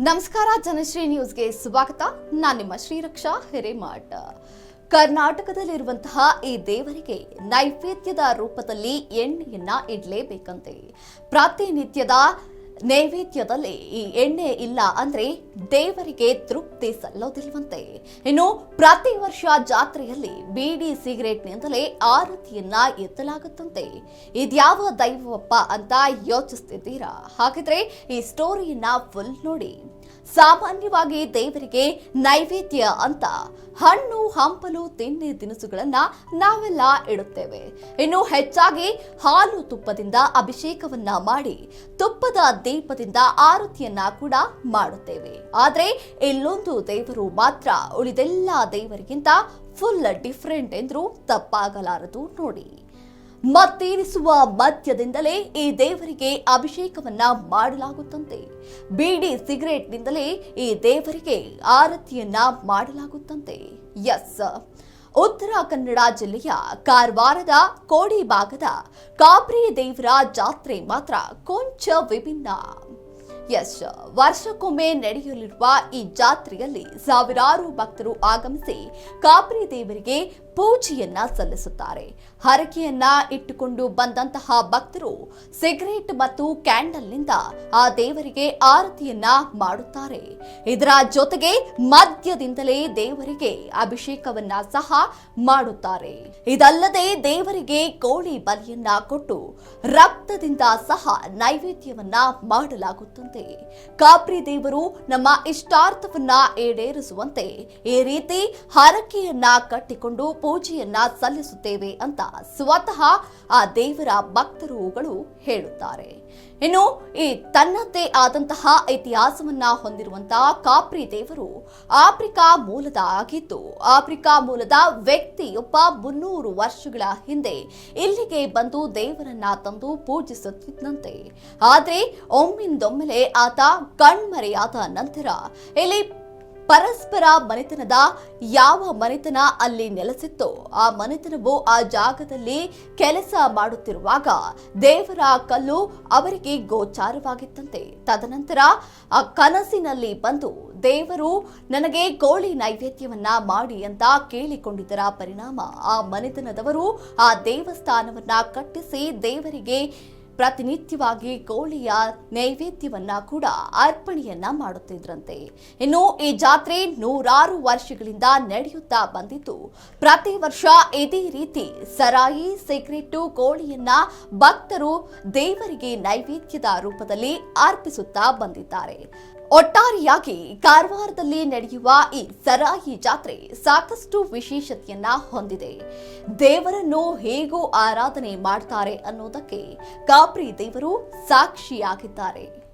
ನಮಸ್ಕಾರ, ಜನಶ್ರೀ ನ್ಯೂಸ್ಗೆ ಸ್ವಾಗತ. ನಾನು ನಿಮ್ಮ ಶ್ರೀರಕ್ಷಾ ಹಿರೇಮಠ ಕರ್ನಾಟಕದಲ್ಲಿರುವಂತಹ ಈ ದೇವರಿಗೆ ನೈವೇದ್ಯದ ರೂಪದಲ್ಲಿ ಎಣ್ಣೆಯನ್ನ ಇಡಲೇಬೇಕಂತೆ. ಪ್ರತಿನಿತ್ಯದ ನೈವೇದ್ಯದಲ್ಲಿ ಈ ಎಣ್ಣೆ ಇಲ್ಲ ಅಂದ್ರೆ ದೇವರಿಗೆ ತೃಪ್ತಿ ಸಲ್ಲೋದಿಲ್ವಂತೆ. ಇನ್ನು ಪ್ರತಿ ವರ್ಷ ಜಾತ್ರೆಯಲ್ಲಿ ಬೀಡಿ ಸಿಗರೇಟ್ನಿಂದಲೇ ಆರತಿಯನ್ನ ಎತ್ತಲಾಗುತ್ತಂತೆ. ಇದ್ಯಾವ ದೈವಪ್ಪ ಅಂತ ಯೋಚಿಸ್ತಿದ್ದೀರಾ? ಹಾಗಿದ್ರೆ ಈ ಸ್ಟೋರಿಯನ್ನ ಫುಲ್ ನೋಡಿ. ಸಾಮಾನ್ಯವಾಗಿ ದೇವರಿಗೆ ನೈವೇದ್ಯ ಅಂತ. ಹಣ್ಣು, ಹಂಪಲು, ತಿಂಡಿ ತಿನಿಸುಗಳನ್ನ ನಾವೆಲ್ಲ ಇಡುತ್ತೇವೆ. ಇನ್ನು ಹೆಚ್ಚಾಗಿ ಹಾಲು ತುಪ್ಪದಿಂದ ಅಭಿಷೇಕವನ್ನ ಮಾಡಿ, ತುಪ್ಪದ ದೀಪದಿಂದ ಆರತಿಯನ್ನ ಕೂಡ ಮಾಡುತ್ತೇವೆ. ಆದ್ರೆ ಇಲ್ಲೊಂದು ದೇವರು ಮಾತ್ರ ಉಳಿದೆಲ್ಲ ದೇವರಿಗಿಂತ ಫುಲ್ ಡಿಫರೆಂಟ್ ಎಂದ್ರೂ ತಪ್ಪಾಗಲಾರದು ನೋಡಿ. ಮತ್ತೇರಿಸುವ ಮದ್ಯದಿಂದಲೇ ಈ ದೇವರಿಗೆ ಅಭಿಷೇಕವನ್ನ ಮಾಡಲಾಗುತ್ತಂತೆ. ಬೀಡಿ ಸಿಗರೇಟ್ನಿಂದಲೇ ಈ ದೇವರಿಗೆ ಆರತಿಯನ್ನ ಮಾಡಲಾಗುತ್ತಂತೆ. ಎಸ್. ಉತ್ತರ ಕನ್ನಡ ಜಿಲ್ಲೆಯ ಕಾರವಾರದ ಕೋಡಿ ಭಾಗದ ಕಾಬ್ರಿ ದೇವರ ಜಾತ್ರೆ ಮಾತ್ರ ಕೊಂಚ ವಿಭಿನ್ನ. ಎಸ್ ವರ್ಷಕ್ಕೊಮ್ಮೆ ನಡೆಯಲಿರುವ ಈ ಜಾತ್ರೆಯಲ್ಲಿ ಸಾವಿರಾರು ಭಕ್ತರು ಆಗಮಿಸಿ ಕಾಪರಿ ದೇವರಿಗೆ ಪೂಜೆಯನ್ನ ಸಲ್ಲಿಸುತ್ತಾರೆ. ಹರಕೆಯನ್ನ ಇಟ್ಟುಕೊಂಡು ಬಂದಂತಹ ಭಕ್ತರು ಸಿಗರೇಟ್ ಮತ್ತು ಕ್ಯಾಂಡಲ್ನಿಂದ ಆ ದೇವರಿಗೆ ಆರತಿಯನ್ನ ಮಾಡುತ್ತಾರೆ. ಇದರ ಜೊತೆಗೆ ಮದ್ಯದಿಂದಲೇ ದೇವರಿಗೆ ಅಭಿಷೇಕವನ್ನ ಸಹ ಮಾಡುತ್ತಾರೆ. ಇದಲ್ಲದೆ ದೇವರಿಗೆ ಕೋಳಿ ಬಲಿಯನ್ನ ಕೊಟ್ಟು ರಕ್ತದಿಂದ ಸಹ ನೈವೇದ್ಯವನ್ನ ಮಾಡಲಾಗುತ್ತಂತೆ ಕಾಪ್ರಿ ದೇವರು ನಮ್ಮ ಇಷ್ಟಾರ್ಥವನ್ನ ಈಡೇರಿಸುವಂತೆ. ಈ ರೀತಿ ಹರಕೆಯನ್ನ ಕಟ್ಟಿಕೊಂಡು ಪೂಜೆಯನ್ನ ಸಲ್ಲಿಸುತ್ತೇವೆ ಅಂತ ಸ್ವತಃ ಆ ದೇವರ ಭಕ್ತರುಗಳು ಹೇಳುತ್ತಾರೆ. ಇನ್ನು, ಈ ತನ್ನದೇ ಆದಂತಹ ಇತಿಹಾಸವನ್ನ ಹೊಂದಿರುವಂತಹ ಕಾಪ್ರಿ ದೇವರು ಆಫ್ರಿಕಾ ಮೂಲದ ಆಗಿದ್ದು ಆಫ್ರಿಕಾ ಮೂಲದ ವ್ಯಕ್ತಿಯೊಬ್ಬ ಮುನ್ನೂರು ವರ್ಷಗಳ ಹಿಂದೆ ಇಲ್ಲಿಗೆ ಬಂದು ದೇವರನ್ನ ತಂದು ಪೂಜಿಸುತ್ತಿದ್ದಂತೆ ಆದ್ರೆ, ಒಮ್ಮಿಂದೊಮ್ಮೆಲೆ ಆತ ಕಣ್ಮರೆಯಾದ ನಂತರ ಇಲ್ಲಿ ಪರಸ್ಪರ ಮನೆತನದ ಯಾವ ಮನೆತನ ಅಲ್ಲಿ ನೆಲೆಸಿತ್ತೋ ಆ ಮನೆತನವು ಆ ಜಾಗದಲ್ಲಿ ಕೆಲಸ ಮಾಡುತ್ತಿರುವಾಗ ದೇವರ ಕಲ್ಲು ಅವರಿಗೆ ಗೋಚಾರವಾಗಿತ್ತಂತೆ. ತದನಂತರ ಆ ಕನಸಿನಲ್ಲಿ ಬಂದು ದೇವರು ನನಗೆ ಕೋಳಿ ನೈವೇದ್ಯವನ್ನ ಮಾಡಿ ಅಂತ ಕೇಳಿಕೊಂಡಿದ್ದರ ಪರಿಣಾಮ ಆ ಮನೆತನದವರು ಆ ದೇವಸ್ಥಾನವನ್ನ ಕಟ್ಟಿಸಿ ದೇವರಿಗೆ ಪ್ರತಿನಿತ್ಯವಾಗಿ ಕೋಳಿಯ ನೈವೇದ್ಯವನ್ನ ಕೂಡ ಅರ್ಪಣೆಯನ್ನ ಮಾಡುತ್ತಿದ್ರಂತೆ. ಇನ್ನು ಈ ಜಾತ್ರೆ ನೂರಾರು ವರ್ಷಗಳಿಂದ ನಡೆಯುತ್ತಾ ಬಂದಿದ್ದು, ಪ್ರತಿ ವರ್ಷ ಇದೇ ರೀತಿ ಸರಾಯಿ ಸೀಕ್ರೆಟ್ ಕೋಳಿಯನ್ನ ಭಕ್ತರು ದೇವರಿಗೆ ನೈವೇದ್ಯದ ರೂಪದಲ್ಲಿ ಅರ್ಪಿಸುತ್ತಾ ಬಂದಿದ್ದಾರೆ. ಒಟ್ಟಾರೆಯಾಗಿ ಕಾರವಾರದಲ್ಲಿ ನಡೆಯುವ ಈ ಸರಾಯಿ ಜಾತ್ರೆ ಸಾಕಷ್ಟು ವಿಶೇಷತೆಯನ್ನ ಹೊಂದಿದೆ. ದೇವರನ್ನು ಹೇಗೂ ಆರಾಧನೆ ಮಾಡ್ತಾರೆ ಅನ್ನೋದಕ್ಕೆ ಕಾಪ್ರಿ ದೇವರು ಸಾಕ್ಷಿಯಾಗಿದ್ದಾರೆ.